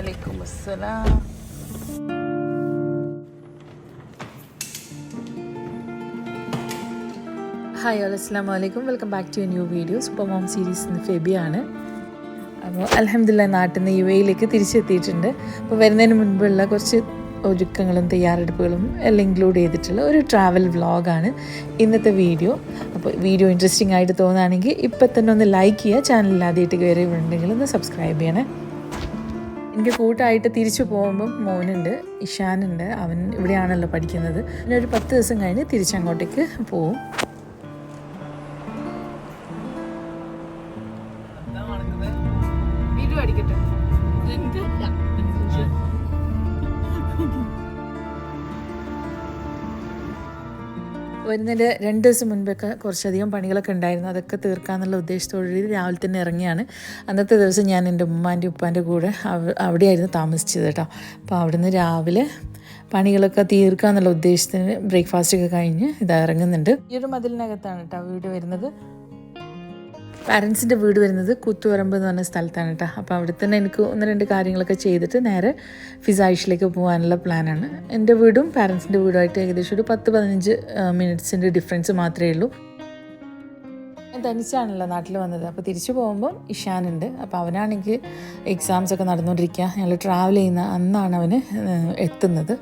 വലൈക്കും അസ്സലാം. Hi all അസ്സാം വലൈക്കും welcome back to a new video super mom series ഫെബിയാണ്. അപ്പോൾ അലഹമില്ല നാട്ടിൽ നിന്ന് യു എയിലേക്ക് തിരിച്ചെത്തിയിട്ടുണ്ട്. അപ്പോൾ വരുന്നതിന് മുൻപുള്ള കുറച്ച് ഒരുക്കങ്ങളും തയ്യാറെടുപ്പുകളും എല്ലാം ഇൻക്ലൂഡ് ചെയ്തിട്ടുള്ള ഒരു ട്രാവൽ വ്ളോഗാണ് ഇന്നത്തെ വീഡിയോ അപ്പോൾ വീഡിയോ ഇൻട്രസ്റ്റിംഗ് ആയിട്ട് തോന്നുകയാണെങ്കിൽ ഇപ്പം തന്നെ ഒന്ന് ലൈക്ക് ചെയ്യുക. ചാനലിൽ ആദ്യമായിട്ട് കയറി ഉണ്ടെങ്കിൽ ഒന്ന് സബ്സ്ക്രൈബ് ചെയ്യണേ. എനിക്ക് കൂട്ടായിട്ട് തിരിച്ചു പോകുമ്പം മോനുണ്ട് ഇഷാനുണ്ട്. അവൻ ഇവിടെയാണല്ലോ പഠിക്കുന്നത്. പിന്നെ ഒരു പത്ത് ദിവസം കഴിഞ്ഞ് തിരിച്ചങ്ങോട്ടേക്ക് പോവും. വരുന്നതിന്റെ രണ്ട് ദിവസം മുൻപൊക്കെ കുറച്ചധികം പണികളൊക്കെ ഉണ്ടായിരുന്നു. അതൊക്കെ തീർക്കാന്നുള്ള ഉദ്ദേശത്തോടുകൂടി രാവിലെ തന്നെ ഇറങ്ങിയാണ്. അന്നത്തെ ദിവസം ഞാൻ എന്റെ ഉമ്മാന്റെ ഉപ്പാന്റെ കൂടെ അവിടെയായിരുന്നു താമസിച്ചത് കേട്ടോ. അപ്പോൾ അവിടുന്ന് രാവിലെ പണികളൊക്കെ തീർക്കാന്നുള്ള ഉദ്ദേശത്തിന് ബ്രേക്ക്ഫാസ്റ്റ് ഒക്കെ കഴിഞ്ഞ് ഇതാ ഇറങ്ങുന്നുണ്ട്. ഈ ഒരു മതിലിനകത്താണ് കേട്ടോ വീട് വരുന്നത്. പാരൻസിന്റെ വീട് വരുന്നത് കൂത്തുപറമ്പ് എന്ന് പറഞ്ഞ സ്ഥലത്താണ് കേട്ടോ അപ്പോൾ അവിടെ തന്നെ എനിക്ക് ഒന്ന് രണ്ട് കാര്യങ്ങളൊക്കെ ചെയ്തിട്ട് നേരെ ഫിസായിഷിലേക്ക് പോകാനുള്ള പ്ലാനാണ് എന്റെ വീടും പാരൻസിന്റെ വീടുമായിട്ട് ഏകദേശം ഒരു പത്ത് പതിനഞ്ച് മിനിറ്റ്സിന്റെ ഡിഫറൻസ് മാത്രമേ ഉള്ളൂ. ഞാൻ തനിച്ചാണല്ലോ നാട്ടിൽ വന്നത്. അപ്പോൾ തിരിച്ചു പോകുമ്പം ഇഷാനുണ്ട്. അപ്പോൾ അവനാണെങ്കിൽ എക്സാംസ് ഒക്കെ നടന്നുകൊണ്ടിരിക്കുക. ഞങ്ങൾ ട്രാവൽ ചെയ്യുന്ന അന്നാണ് അവന് എത്തുന്നത്.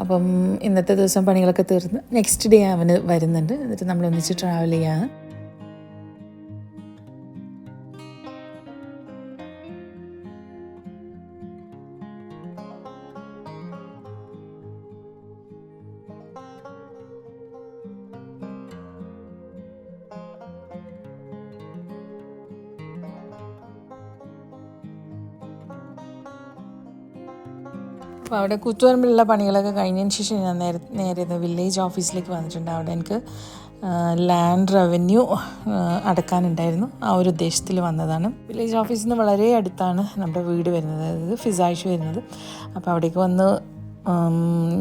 അപ്പം ഇന്നത്തെ ദിവസം പണികളൊക്കെ തീർന്ന് നെക്സ്റ്റ് ഡേ അവന് വരുന്നുണ്ട്. എന്നിട്ട് നമ്മൾ ഒന്നിച്ച് ട്രാവൽ ചെയ്യാണ് അപ്പോൾ അവിടെ കുത്തുപറമ്പിലുള്ള പണികളൊക്കെ കഴിഞ്ഞതിന് ശേഷം ഞാൻ നേരെ നേരെ വില്ലേജ് ഓഫീസിലേക്ക് വന്നിട്ടുണ്ട്. അവിടെ എനിക്ക് ലാൻഡ് റവന്യൂ അടക്കാനുണ്ടായിരുന്നു. ആ ഒരു ഉദ്ദേശത്തിൽ വന്നതാണ്. വില്ലേജ് ഓഫീസിൽ നിന്ന് വളരെ അടുത്താണ് നമ്മുടെ വീട് വരുന്നത്. അതായത് ഫിസായിഷ് വരുന്നത്. അപ്പോൾ അവിടേക്ക് വന്ന്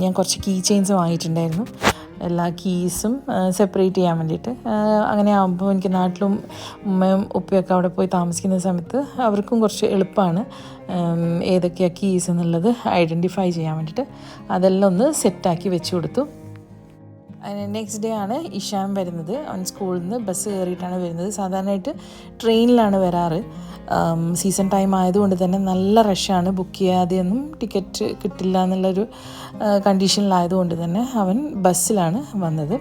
ഞാൻ കുറച്ച് കീ ചെയിൻസ് വാങ്ങിയിട്ടുണ്ടായിരുന്നു. എല്ലാ കീസും സെപ്പറേറ്റ് ചെയ്യാൻ വേണ്ടിയിട്ട്. അങ്ങനെ ആകുമ്പോൾ എനിക്ക് നാട്ടിലും ഉമ്മയും ഉപ്പയൊക്കെ അവിടെ പോയി താമസിക്കുന്ന സമയത്ത് അവർക്കും കുറച്ച് എളുപ്പമാണ് ഏതൊക്കെയാണ് കീസ് എന്നുള്ളത് ഐഡന്റിഫൈ ചെയ്യാൻ വേണ്ടിയിട്ട്. അതെല്ലാം ഒന്ന് സെറ്റാക്കി വെച്ച് കൊടുത്തു. നെക്സ്റ്റ് ഡേ ആണ് ഇഷാൻ വരുന്നത്. അവൻ സ്കൂളിൽ നിന്ന് ബസ് കയറിയിട്ടാണ് വരുന്നത്. സാധാരണയായിട്ട് ട്രെയിനിലാണ് വരാറ്. സീസൺ ടൈം ആയതുകൊണ്ട് തന്നെ നല്ല റഷാണ് ബുക്ക് ചെയ്യാതെയൊന്നും ടിക്കറ്റ് കിട്ടില്ല എന്നുള്ളൊരു കണ്ടീഷനിലായതുകൊണ്ട് തന്നെ അവൻ ബസ്സിലാണ് വന്നത്.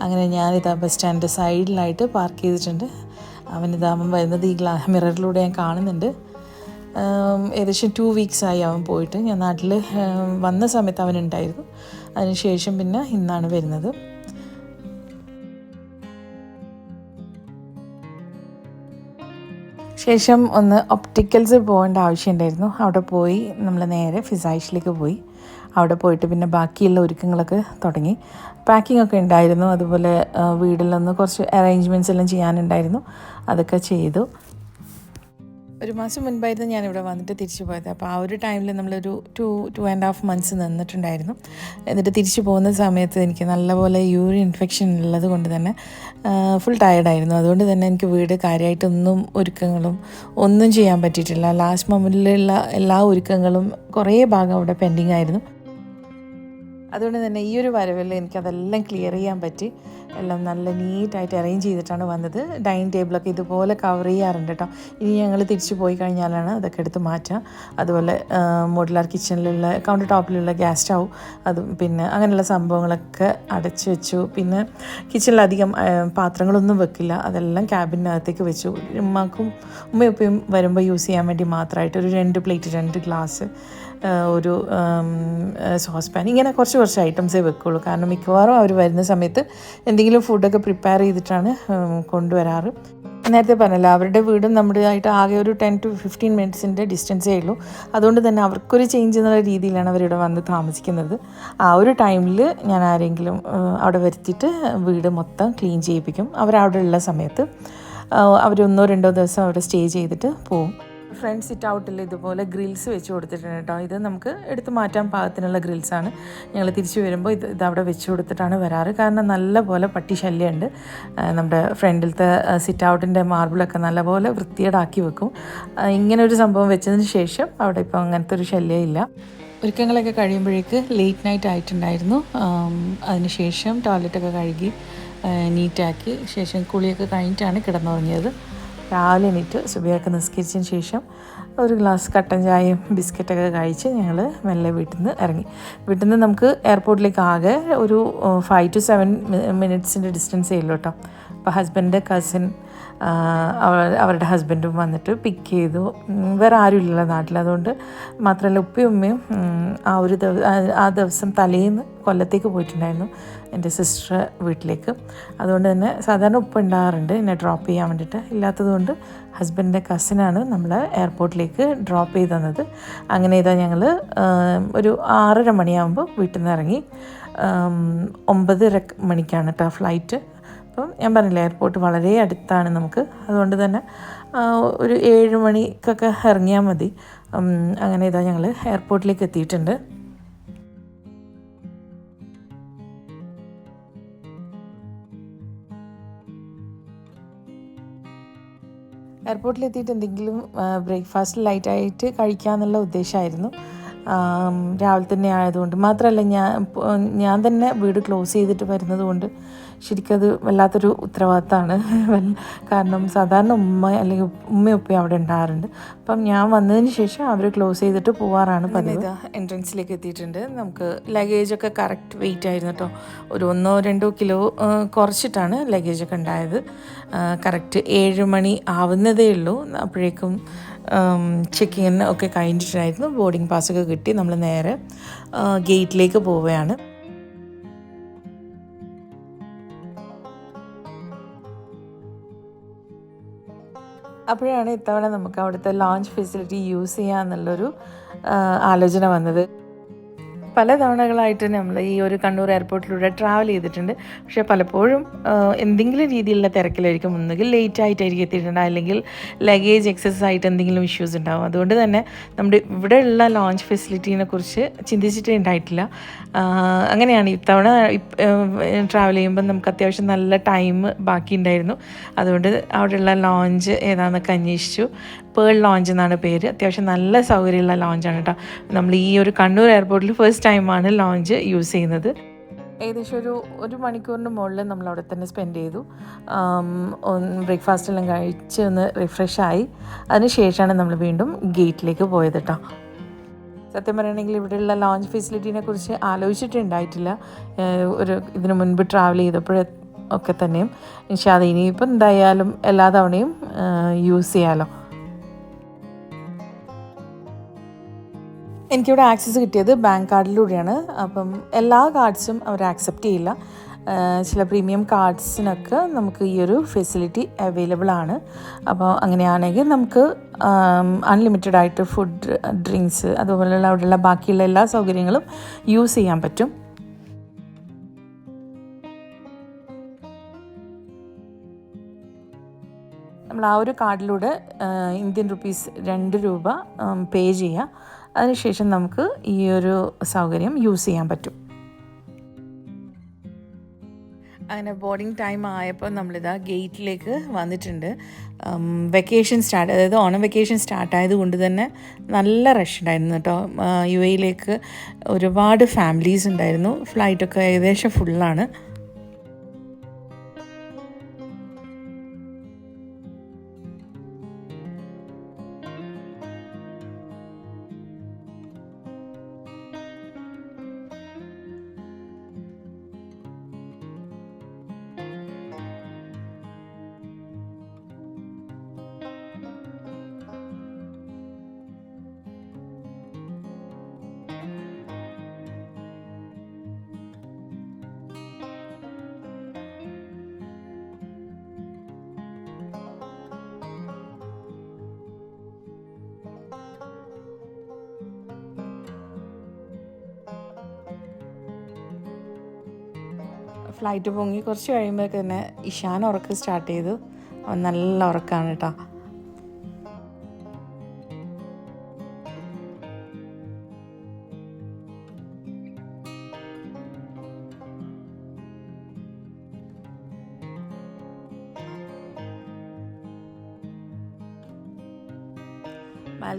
അങ്ങനെ ഞാനിതാ ബസ് സ്റ്റാൻഡിന്റെ സൈഡിലായിട്ട് പാർക്ക് ചെയ്തിട്ടുണ്ട്. അവനിതാ അവൻ വരുന്നത് ഈ ഗ്ലാ മിററിലൂടെ ഞാൻ കാണുന്നുണ്ട്. ഏകദേശം ടു വീക്സായി അവൻ പോയിട്ട്. ഞാൻ നാട്ടിൽ വന്ന സമയത്ത് അവനുണ്ടായിരുന്നു. അതിനുശേഷം പിന്നെ ഇന്നാണ് വരുന്നത്. ശേഷം ഒന്ന് ഒപ്റ്റിക്കൽസ് പോകേണ്ട ആവശ്യമുണ്ടായിരുന്നു. അവിടെ പോയി നമ്മൾ നേരെ ഫിസായിഷിലേക്ക് പോയി. അവിടെ പോയിട്ട് പിന്നെ ബാക്കിയുള്ള ഒരുക്കങ്ങളൊക്കെ തുടങ്ങി. പാക്കിംഗ് ഒക്കെ ഉണ്ടായിരുന്നു. അതുപോലെ വീടിലൊന്ന് കുറച്ച് അറേഞ്ച്മെന്റ്സ് എല്ലാം ചെയ്യാനുണ്ടായിരുന്നു. അതൊക്കെ ചെയ്തു. ഒരു മാസം മുൻപായിരുന്നു ഞാനിവിടെ വന്നിട്ട് തിരിച്ചു പോയത്. അപ്പോൾ ആ ഒരു ടൈമിൽ നമ്മളൊരു two two and half months നിന്നിട്ടുണ്ടായിരുന്നു. എന്നിട്ട് തിരിച്ചു പോകുന്ന സമയത്ത് എനിക്ക് നല്ലപോലെ യൂറിൻ ഇൻഫെക്ഷൻ ഉള്ളത് കൊണ്ട് തന്നെ ഫുൾ ടയർഡായിരുന്നു അതുകൊണ്ട് തന്നെ എനിക്ക് വീട് കാര്യമായിട്ടൊന്നും ഒരുക്കങ്ങളും ഒന്നും ചെയ്യാൻ പറ്റിയിട്ടില്ല. ലാസ്റ്റ് മൊമെന്റിലുള്ള എല്ലാ ഒരുക്കങ്ങളും കുറേ ഭാഗം അവിടെ പെൻഡിങ് ആയിരുന്നു. അതുകൊണ്ട് തന്നെ ഈ ഒരു വരവിൽ എനിക്കതെല്ലാം ക്ലിയർ ചെയ്യാൻ പറ്റി. എല്ലാം നല്ല നീറ്റായിട്ട് അറേഞ്ച് ചെയ്തിട്ടാണ് വന്നത്. ഡൈനിങ് ടേബിളൊക്കെ ഇതുപോലെ കവർ ചെയ്യാറുണ്ട് കേട്ടോ ഇനി ഞങ്ങൾ തിരിച്ചു പോയി കഴിഞ്ഞാലാണ് അതൊക്കെ എടുത്ത് മാറ്റുക അതുപോലെ മോഡുലാർ കിച്ചണിലുള്ള കൗണ്ടർ ടോപ്പിലുള്ള ഗ്യാസ് സ്റ്റൗ അതും പിന്നെ അങ്ങനെയുള്ള സംഭവങ്ങളൊക്കെ അടച്ചു വെച്ചു. പിന്നെ കിച്ചണിലധികം പാത്രങ്ങളൊന്നും വെക്കില്ല. അതെല്ലാം ക്യാബിനകത്തേക്ക് വെച്ചു. ഉമ്മാക്കും ഉമ്മയും ഉപ്പയും വരുമ്പോൾ യൂസ് ചെയ്യാൻ വേണ്ടി മാത്രമായിട്ട് ഒരു രണ്ട് പ്ലേറ്റ് രണ്ട് ഗ്ലാസ് ഒരു സോസ് പാൻ ഇങ്ങനെ കുറച്ച് കുറച്ച് ഐറ്റംസേ വെക്കുള്ളൂ. കാരണം മിക്കവാറും അവർ വരുന്ന സമയത്ത് എന്തെങ്കിലും ഫുഡൊക്കെ പ്രിപ്പയർ ചെയ്തിട്ടാണ് കൊണ്ടുവരാറ്. നേരത്തെ പറഞ്ഞല്ലോ അവരുടെ വീടും നമ്മുടെ ആയിട്ട് ആകെ ഒരു ടെൻ ടു ഫിഫ്റ്റീൻ മിനിറ്റ്സിന്റെ ഡിസ്റ്റൻസേ ഉള്ളൂ. അതുകൊണ്ട് തന്നെ അവർക്കൊരു ചേഞ്ച് എന്നുള്ള രീതിയിലാണ് അവരിവിടെ വന്ന് താമസിക്കുന്നത്. ആ ഒരു ടൈമിൽ ഞാൻ ആരെങ്കിലും അവിടെ വരുത്തിയിട്ട് വീട് മൊത്തം ക്ലീൻ ചെയ്യിപ്പിക്കും. അവരവിടെ ഉള്ള സമയത്ത് അവരൊന്നോ രണ്ടോ ദിവസം അവിടെ സ്റ്റേ ചെയ്തിട്ട് പോവും. ഫ്രണ്ട് സിറ്റ് ഔട്ടിൽ ഇതുപോലെ ഗ്രിൽസ് വെച്ച് കൊടുത്തിട്ടുണ്ട് കേട്ടോ. ഇത് നമുക്ക് എടുത്തു മാറ്റാൻ പാകത്തിനുള്ള ഗ്രിൽസാണ് ഞങ്ങൾ തിരിച്ചു വരുമ്പോൾ ഇത് ഇതവിടെ വെച്ച് കൊടുത്തിട്ടാണ് വരാറ്. കാരണം നല്ല പോലെ പട്ടി ശല്യമുണ്ട്. നമ്മുടെ ഫ്രണ്ടിലത്തെ സിറ്റ് ഔട്ടിന്റെ മാർബിളൊക്കെ നല്ലപോലെ വൃത്തിയേടാക്കി വെക്കും. ഇങ്ങനെ ഒരു സംഭവം വെച്ചതിന് ശേഷം അവിടെ ഇപ്പോൾ അങ്ങനത്തെ ഒരു ശല്യമില്ല. ഒരുക്കങ്ങളൊക്കെ കഴിയുമ്പോഴേക്ക് ലേറ്റ് നൈറ്റ് ആയിട്ടുണ്ടായിരുന്നു. അതിനുശേഷം ടോയ്ലറ്റൊക്കെ കഴുകി നീറ്റാക്കി ശേഷം കുളിയൊക്കെ കഴിഞ്ഞിട്ടാണ് കിടന്നുറങ്ങിയത്. രാവിലെ എണീറ്റ് സുബിയൊക്കെ നിസ്കരിച്ചതിന് ശേഷം ഒരു ഗ്ലാസ് കട്ടൻ ചായയും ബിസ്ക്കറ്റൊക്കെ കഴിച്ച് ഞങ്ങൾ മെല്ലെ വീട്ടിൽ നിന്ന് ഇറങ്ങി. വീട്ടിൽ നിന്ന് നമുക്ക് എയർപോർട്ടിലേക്ക് ആകെ ഒരു ഫൈവ് ടു സെവൻ മിനിറ്റ്സിന്റെ ഡിസ്റ്റൻസേ ഉള്ളൂ കേട്ടോ അപ്പോൾ ഹസ്ബൻഡിന്റെ കസിൻ അവരുടെ ഹസ്ബൻഡും വന്നിട്ട് പിക്ക് ചെയ്തു. വേറെ ആരും ഇല്ലല്ലോ നാട്ടിൽ അതുകൊണ്ട് മാത്രമല്ല ഉപ്പയും ഉമ്മയും ആ ഒരു ആ ദിവസം തലേന്ന് കൊല്ലത്തേക്ക് പോയിട്ടുണ്ടായിരുന്നു. എന്റെ സിസ്റ്റർ വീട്ടിലേക്ക്. അതുകൊണ്ട് തന്നെ സാധാരണ ഉപ്പ് ഉണ്ടാകാറുണ്ട് എന്നെ ഡ്രോപ്പ് ചെയ്യാൻ വേണ്ടിയിട്ട്. ഇല്ലാത്തതുകൊണ്ട് ഹസ്ബൻഡിന്റെ കസിനാണ് നമ്മളെ എയർപോർട്ടിലേക്ക് ഡ്രോപ്പ് ചെയ്ത് തന്നത്. അങ്ങനെ ഇതാ ഞങ്ങൾ ഒരു ആറര മണിയാകുമ്പോൾ വീട്ടിൽ നിന്ന് ഇറങ്ങി. ഒമ്പതര മണിക്കാണ് കേട്ടോ ഫ്ലൈറ്റ് അപ്പം ഞാൻ പറഞ്ഞില്ല എയർപോർട്ട് വളരെ അടുത്താണ് നമുക്ക്. അതുകൊണ്ട് തന്നെ ഒരു ഏഴ് മണിക്കൊക്കെ ഇറങ്ങിയാൽ മതി. അങ്ങനെ ഇതാ ഞങ്ങൾ എയർപോർട്ടിലേക്ക് എത്തിയിട്ടുണ്ട്. എയർപോർട്ടിലെത്തിയിട്ട് എന്തെങ്കിലും ബ്രേക്ക്ഫാസ്റ്റ് ലൈറ്റായിട്ട് കഴിക്കാമെന്നുള്ള ഉദ്ദേശമായിരുന്നു രാവിലെ തന്നെ ആയതുകൊണ്ട്. മാത്രമല്ല ഞാൻ ഞാൻ തന്നെ വീട് ക്ലോസ് ചെയ്തിട്ട് വരുന്നത് കൊണ്ട് ശരിക്കും അത് വല്ലാത്തൊരു ഉത്തരവാദിത്തമാണ്. കാരണം സാധാരണ ഉമ്മ അല്ലെങ്കിൽ ഉമ്മയും ഉപ്പയും അവിടെ ഉണ്ടാകാറുണ്ട്. അപ്പം ഞാൻ വന്നതിന് ശേഷം അവർ ക്ലോസ് ചെയ്തിട്ട് പോവാറാണ് പതിവ്. എൻട്രൻസിലേക്ക് എത്തിയിട്ടുണ്ട്. നമുക്ക് ലഗേജൊക്കെ കറക്റ്റ് വെയിറ്റ് ആയിരുന്നു കേട്ടോ. ഒരു ഒന്നോ രണ്ടോ കിലോ കുറച്ചിട്ടാണ് ലഗേജൊക്കെ ഉണ്ടായത്. കറക്റ്റ് ഏഴ് മണി ആവുന്നതേ ഉള്ളൂ. അപ്പോഴേക്കും ചെക്കിങ്ങിന് ഒക്കെ കഴിഞ്ഞിട്ടുണ്ടായിരുന്നു. ബോർഡിംഗ് പാസ്സൊക്കെ കിട്ടി നമ്മൾ നേരെ ഗേറ്റിലേക്ക് പോവുകയാണ്. അപ്പോഴാണ് ഇത്തവണ നമുക്ക് അവിടുത്തെ ലോഞ്ച് ഫെസിലിറ്റി യൂസ് ചെയ്യാമെന്നുള്ളൊരു ആ, ആലോചന വന്നത്. പല തവണകളായിട്ട് നമ്മൾ ഈ ഒരു കണ്ണൂർ എയർപോർട്ടിലൂടെ ട്രാവൽ ചെയ്തിട്ടുണ്ട്. പക്ഷേ പലപ്പോഴും എന്തെങ്കിലും രീതിയിലുള്ള തിരക്കിലായിരിക്കും. ഒന്നുകിൽ ലേറ്റ് ആയിട്ടായിരിക്കും എത്തിയിട്ടുണ്ട് അല്ലെങ്കിൽ ലഗേജ് എക്സസ് ആയിട്ട് എന്തെങ്കിലും ഇഷ്യൂസ് ഉണ്ടാവും. അതുകൊണ്ട് തന്നെ നമ്മുടെ ഇവിടെയുള്ള ലോഞ്ച് ഫെസിലിറ്റീനെ കുറിച്ച് ചിന്തിച്ചിട്ടേ ഉണ്ടായിട്ടില്ല. അങ്ങനെയാണ്. ഇത്തവണ ട്രാവൽ ചെയ്യുമ്പോൾ നമുക്ക് അത്യാവശ്യം നല്ല ടൈം ബാക്കി ഉണ്ടായിരുന്നു അതുകൊണ്ട് അവിടെയുള്ള ലോഞ്ച് ഏതാണെന്നൊക്കെ അന്വേഷിച്ചു. പേൾ ലോഞ്ച് എന്നാണ് പേര്. അത്യാവശ്യം നല്ല സൗകര്യമുള്ള ലോഞ്ചാണ് കേട്ടോ നമ്മൾ ഈ ഒരു കണ്ണൂർ എയർപോർട്ടിൽ ഫസ്റ്റ് ടൈമാണ് ലോഞ്ച് യൂസ് ചെയ്യുന്നത്. ഏകദേശം ഒരു ഒരു മണിക്കൂറിന് മുകളിൽ നമ്മൾ അവിടെ തന്നെ സ്പെൻഡ് ചെയ്തു. ബ്രേക്ക്ഫാസ്റ്റ് എല്ലാം കഴിച്ച് ഒന്ന് റിഫ്രഷ് ആയി. അതിനുശേഷമാണ് നമ്മൾ വീണ്ടും ഗേറ്റിലേക്ക് പോയത് കേട്ടോ സത്യം പറയുകയാണെങ്കിൽ ഇവിടെയുള്ള ലോഞ്ച് ഫെസിലിറ്റീനെ കുറിച്ച് ആലോചിച്ചിട്ടുണ്ടായിട്ടില്ല. ഒരു ഇതിനു മുൻപ് ട്രാവൽ ചെയ്തപ്പോൾ ഒക്കെ തന്നെയും. പക്ഷേ അത് ഇനിയിപ്പോൾ എന്തായാലും എല്ലാ തവണയും യൂസ് ചെയ്യാമല്ലോ എനിക്കിവിടെ ആക്സസ് കിട്ടിയത് ബാങ്ക് കാർഡിലൂടെയാണ് അപ്പം എല്ലാ കാർഡ്സും അവർ ആക്സെപ്റ്റ് ചെയ്യില്ല. ചില പ്രീമിയം കാർഡ്സിനൊക്കെ നമുക്ക് ഈ ഒരു ഫെസിലിറ്റി അവൈലബിൾ ആണ്. അപ്പോൾ അങ്ങനെയാണെങ്കിൽ നമുക്ക് അൺലിമിറ്റഡ് ആയിട്ട് ഫുഡ് ഡ്രിങ്ക്സ് അതുപോലെയുള്ള അവിടെയുള്ള ബാക്കിയുള്ള എല്ലാ സൗകര്യങ്ങളും യൂസ് ചെയ്യാൻ പറ്റും. നമ്മൾ ആ ഒരു കാർഡിലൂടെ ഇന്ത്യൻ റുപ്പീസ് രണ്ട് രൂപ പേ ചെയ്യുക. അതിനുശേഷം നമുക്ക് ഈ ഒരു സൗകര്യം യൂസ് ചെയ്യാൻ പറ്റും. അങ്ങനെ ബോർഡിംഗ് ടൈം ആയപ്പോൾ നമ്മളിതാ ഗേറ്റിലേക്ക് വന്നിട്ടുണ്ട്. വെക്കേഷൻ സ്റ്റാർട്ട് അതായത് ഓണം വെക്കേഷൻ സ്റ്റാർട്ട് ആയതുകൊണ്ട് തന്നെ നല്ല റഷ് ഉണ്ടായിരുന്നു കേട്ടോ. യു എയിലേക്ക് ഒരുപാട് ഫാമിലീസ് ഉണ്ടായിരുന്നു. ഫ്ലൈറ്റൊക്കെ ഏകദേശം ഫുള്ളാണ് ഫ്ലൈറ്റ് പൊങ്ങി കുറച്ച് കഴിയുമ്പോഴൊക്കെ തന്നെ ഇഷാൻ ഉറക്കം സ്റ്റാർട്ട് ചെയ്തു. അവൻ നല്ല ഉറക്കമാണ് കേട്ടോ.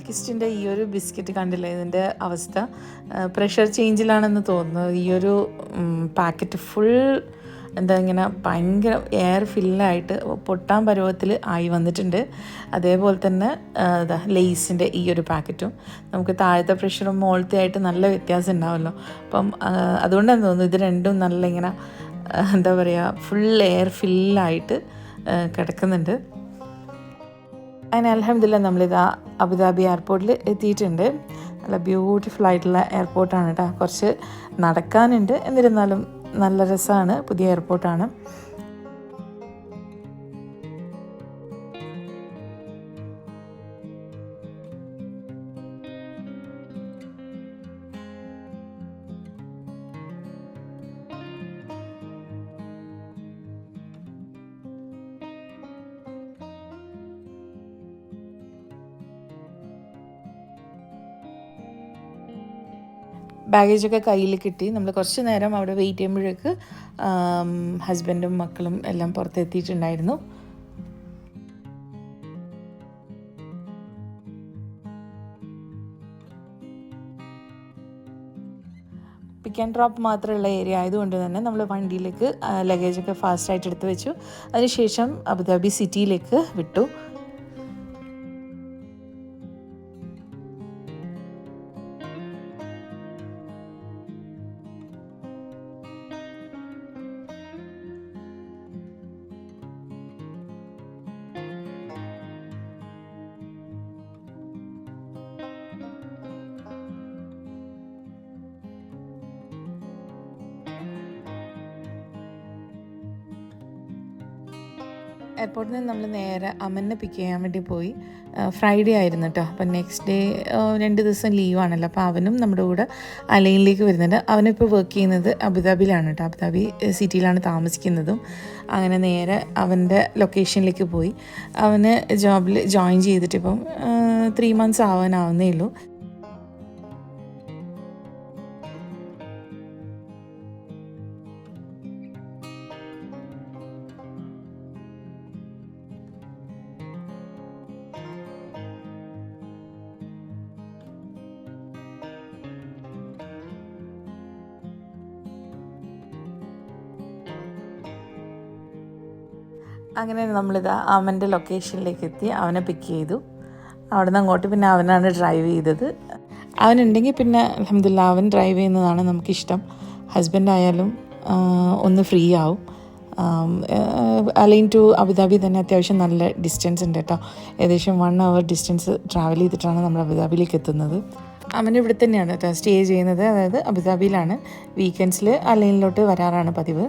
മാൽക്കിസ്റ്റിന്റെ ഈ ഒരു ബിസ്ക്കറ്റ് കണ്ടില്ലേ? ഇതിന്റെ അവസ്ഥ. പ്രഷർ ചേഞ്ചിലാണെന്ന് തോന്നുന്നു. ഈ ഒരു പാക്കറ്റ് ഫുൾ എന്താ ഇങ്ങനെ ഭയങ്കര എയർ ഫില്ലായിട്ട് പൊട്ടാൻ പരുവത്തിൽ ആയി വന്നിട്ടുണ്ട്. അതേപോലെ തന്നെ ഇതാ ലെയ്സിന്റെ ഈ ഒരു പാക്കറ്റും നമുക്ക് താഴത്തെ പ്രഷറും മോളത്തെ ആയിട്ട് നല്ല വ്യത്യാസം ഉണ്ടാവുമല്ലോ. അപ്പം അതുകൊണ്ടാണ് തോന്നുന്നു ഇത് രണ്ടും നല്ല ഇങ്ങനെ എന്താ പറയുക ഫുൾ എയർ ഫില്ലായിട്ട് കിടക്കുന്നുണ്ട്. അങ്ങനെ അലഹമില്ല നമ്മളിതാ അബുദാബി എയർപോർട്ടിൽ എത്തിയിട്ടുണ്ട്. നല്ല ബ്യൂട്ടിഫുൾ ആയിട്ടുള്ള എയർപോർട്ടാണ് കേട്ടോ കുറച്ച് നടക്കാനുണ്ട്. എന്നിരുന്നാലും നല്ല രസമാണ് പുതിയ എയർപോർട്ടാണ് ബാഗേജൊക്കെ കയ്യിൽ കിട്ടി. നമ്മൾ കുറച്ച് നേരം അവിടെ വെയിറ്റ് ചെയ്യുമ്പോഴേക്ക് ഹസ്ബൻഡും മക്കളും എല്ലാം പുറത്തെത്തിയിട്ടുണ്ടായിരുന്നു. പിക്ക് ആൻഡ് ഡ്രോപ്പ് മാത്രമുള്ള ഏരിയ ആയതുകൊണ്ട് തന്നെ നമ്മൾ വണ്ടിയിലേക്ക് ലഗേജൊക്കെ ഫാസ്റ്റായിട്ട് എടുത്ത് വെച്ചു. അതിനുശേഷം അബുദാബി സിറ്റിയിലേക്ക് വിട്ടു. എയർപോർട്ടിൽ നിന്ന് നമ്മൾ നേരെ അമ്മനെ പിക്ക് ചെയ്യാൻ വേണ്ടി പോയി. ഫ്രൈഡേ ആയിരുന്നു കേട്ടോ അപ്പം നെക്സ്റ്റ് ഡേ രണ്ട് ദിവസം ലീവാണല്ലോ അപ്പോൾ അവനും നമ്മുടെ കൂടെ അലൈനിലേക്ക് വരുന്നുണ്ട്. അവനിപ്പോൾ വർക്ക് ചെയ്യുന്നത് അബുദാബിയിലാണ് കേട്ടോ അബുദാബി സിറ്റിയിലാണ് താമസിക്കുന്നതും. അങ്ങനെ നേരെ അവന്റെ ലൊക്കേഷനിലേക്ക് പോയി. അവന് ജോബിൽ ജോയിൻ ചെയ്തിട്ടിപ്പം ത്രീ മന്ത്സ് ആവാനാവുന്നേ ഉള്ളൂ. അങ്ങനെ നമ്മളിത് അവന്റെ ലൊക്കേഷനിലേക്ക് എത്തി അവനെ പിക്ക് ചെയ്തു. അവിടെ നിന്ന് അങ്ങോട്ട് പിന്നെ അവനാണ് ഡ്രൈവ് ചെയ്തത്. അവനുണ്ടെങ്കിൽ പിന്നെ അലഹമില്ല അവൻ ഡ്രൈവ് ചെയ്യുന്നതാണ് നമുക്കിഷ്ടം. ഹസ്ബൻഡ് ആയാലും ഒന്ന് ഫ്രീ ആവും. അലൈൻ ടു അബുദാബി തന്നെ അത്യാവശ്യം നല്ല ഡിസ്റ്റൻസ് ഉണ്ട് കേട്ടോ. ഏകദേശം വൺ അവർ ഡിസ്റ്റൻസ് ട്രാവൽ ചെയ്തിട്ടാണ് നമ്മൾ അബുദാബിയിലേക്ക് എത്തുന്നത്. അവൻ ഇവിടെ തന്നെയാണ് സ്റ്റേ ചെയ്യുന്നത്. അതായത് അബുദാബിയിലാണ്. വീക്കെൻഡ്സിൽ അലൈനിലോട്ട് വരാറാണ് പതിവ്.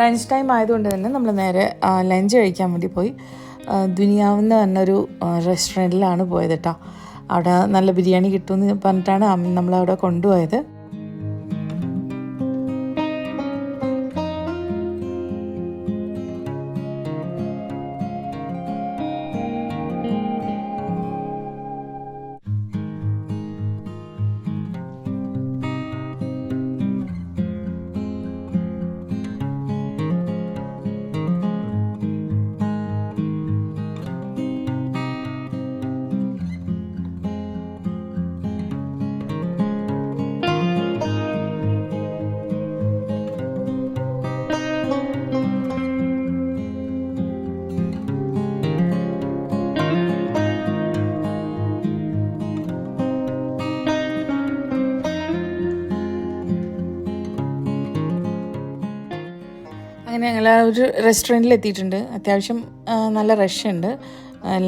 ലഞ്ച് ടൈം ആയതുകൊണ്ട് തന്നെ നമ്മൾ നേരെ ലഞ്ച് കഴിക്കാൻ വേണ്ടി പോയി. ദുനിയാവ് ദുനിയാവെന്ന് പറഞ്ഞൊരു റെസ്റ്റോറന്റിലാണ് പോയത് കേട്ടോ അവിടെ നല്ല ബിരിയാണി കിട്ടുമെന്ന് പറഞ്ഞിട്ടാണ് നമ്മൾ നമ്മളവിടെ കൊണ്ടുപോയത്. അങ്ങനെ ഞങ്ങൾ ആ ഒരു റെസ്റ്റോറന്റിൽ എത്തിയിട്ടുണ്ട് അത്യാവശ്യം നല്ല റഷ് ഉണ്ട്.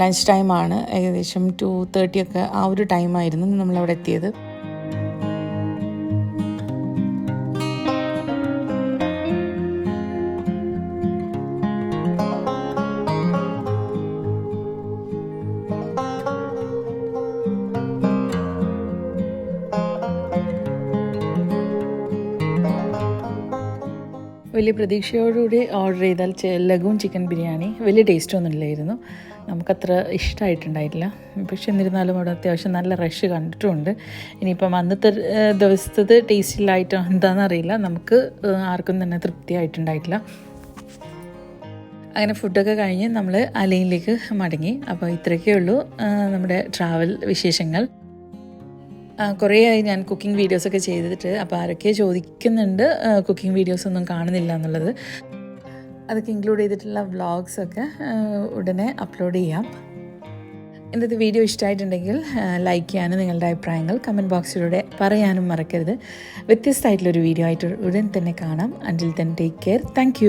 ലഞ്ച് ടൈമാണ് ഏകദേശം ടു തേർട്ടി ഒക്കെ ആ ഒരു ടൈമായിരുന്നു നമ്മളവിടെ എത്തിയത്. വലിയ പ്രതീക്ഷയോടുകൂടി ഓർഡർ ചെയ്താൽ ലഗൂൺ ചിക്കൻ ബിരിയാണി. വലിയ ടേസ്റ്റ് ഒന്നും ഇല്ലായിരുന്നു. നമുക്കത്ര ഇഷ്ടമായിട്ടുണ്ടായിട്ടില്ല പക്ഷെ എന്നിരുന്നാലും അവിടെ അത്യാവശ്യം നല്ല റഷ് കണ്ടിട്ടുമുണ്ട് ഇനിയിപ്പം അന്നത്തെ ദിവസത്തത് ടേസ്റ്റിലായിട്ടോ എന്താണെന്നറിയില്ല നമുക്ക് ആർക്കും തന്നെ തൃപ്തിയായിട്ടുണ്ടായിട്ടില്ല. അങ്ങനെ ഫുഡൊക്കെ കഴിഞ്ഞ് നമ്മൾ അലയിലേക്ക് മടങ്ങി. അപ്പോൾ ഇത്രയൊക്കെ ഉള്ളൂ നമ്മുടെ ട്രാവൽ വിശേഷങ്ങൾ. കുറേയായി ഞാൻ കുക്കിംഗ് വീഡിയോസൊക്കെ ചെയ്തിട്ട് അപ്പോൾ ആരൊക്കെ ചോദിക്കുന്നുണ്ട് കുക്കിംഗ് വീഡിയോസ് ഒന്നും കാണുന്നില്ല എന്നുള്ളത്. അതൊക്കെ ഇൻക്ലൂഡ് ചെയ്തിട്ടുള്ള വ്ളോഗ്സൊക്കെ ഉടനെ അപ്ലോഡ് ചെയ്യാം. ഇന്നത്തെ വീഡിയോ ഇഷ്ടമായിട്ടുണ്ടെങ്കിൽ ലൈക്ക് ചെയ്യാനും നിങ്ങളുടെ അഭിപ്രായങ്ങൾ കമന്റ് ബോക്സിലൂടെ പറയാനും മറക്കരുത്. വ്യത്യസ്തമായിട്ടുള്ളൊരു വീഡിയോ ആയിട്ട് ഉടൻ തന്നെ കാണാം. അന്റിൽ തന്നെ ടേക്ക് കെയർ താങ്ക്